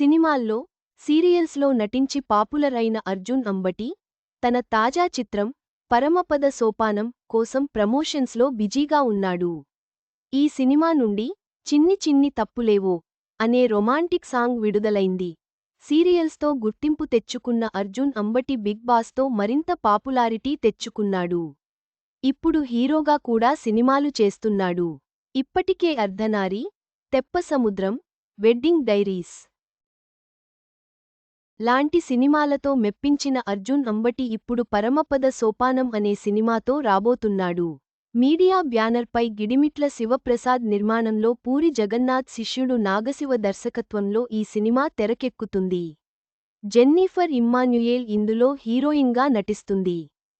సినిమాల్లో సీరియల్స్లో నటించి పాపులర్ అయిన అర్జున్ అంబటి తన తాజా చిత్రం పరమపద సోపానం కోసం ప్రమోషన్స్లో బిజీగా ఉన్నాడు. ఈ సినిమా నుండి చిన్ని చిన్ని తప్పులేవో అనే రొమాంటిక్ సాంగ్ విడుదలైంది. సీరియల్స్తో గుర్తింపు తెచ్చుకున్న అర్జున్ అంబటి బిగ్ బాస్తో మరింత పాపులారిటీ తెచ్చుకున్నాడు. ఇప్పుడు హీరోగా కూడా సినిమాలు చేస్తున్నాడు. ఇప్పటికే అర్ధనారి తెప్పసముద్రం వెడ్డింగ్ డైరీస్ లాంటి సినిమాలతో మెప్పించిన అర్జున్ అంబటి ఇప్పుడు పరమపద సోపానం అనే సినిమాతో రాబోతున్నాడు. మీడియా బ్యానర్పై గిడిమిట్ల శివప్రసాద్ నిర్మాణంలో పూరి జగన్నాథ్ శిష్యుడు నాగశివ దర్శకత్వంలో ఈ సినిమా తెరకెక్కుతుంది. జెన్నిఫర్ ఇమ్మాన్యుయేల్ ఇందులో హీరోయిన్గా నటిస్తుంది.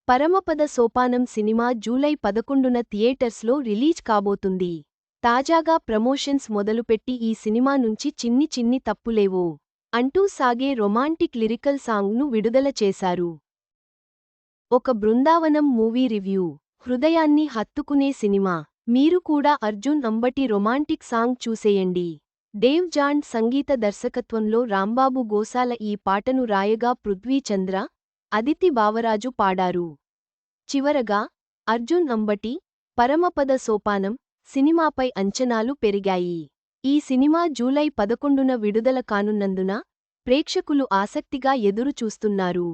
పరమపద సోపానం సినిమా జూలై పదకొండున థియేటర్స్లో రిలీజ్ కాబోతుంది. తాజాగా ప్రమోషన్స్ మొదలుపెట్టి ఈ సినిమా నుంచి చిన్ని చిన్ని తప్పులేవో అంటూ సాగే రొమాంటిక్ లిరికల్ సాంగ్ను విడుదల చేశారు. ఒక బృందావనం మూవీ రివ్యూ. హృదయాన్ని హత్తుకునే సినిమా. మీరు కూడా అర్జున్ అంబటి రొమాంటిక్ సాంగ్ చూసేయండి. డేవ్ జాండ్ సంగీత దర్శకత్వంలో రాంబాబు గోసాల ఈ పాటను రాయగా పృథ్వీచంద్ర అదితి బావరాజు పాడారు. చివరగా అర్జున్ అంబటి పరమపద సోపానం సినిమాపై అంచనాలు పెరిగాయి. ఈ సినిమా జూలై పదకొండున విడుదల కానున్నందున ప్రేక్షకులు ఆసక్తిగా ఎదురు చూస్తున్నారు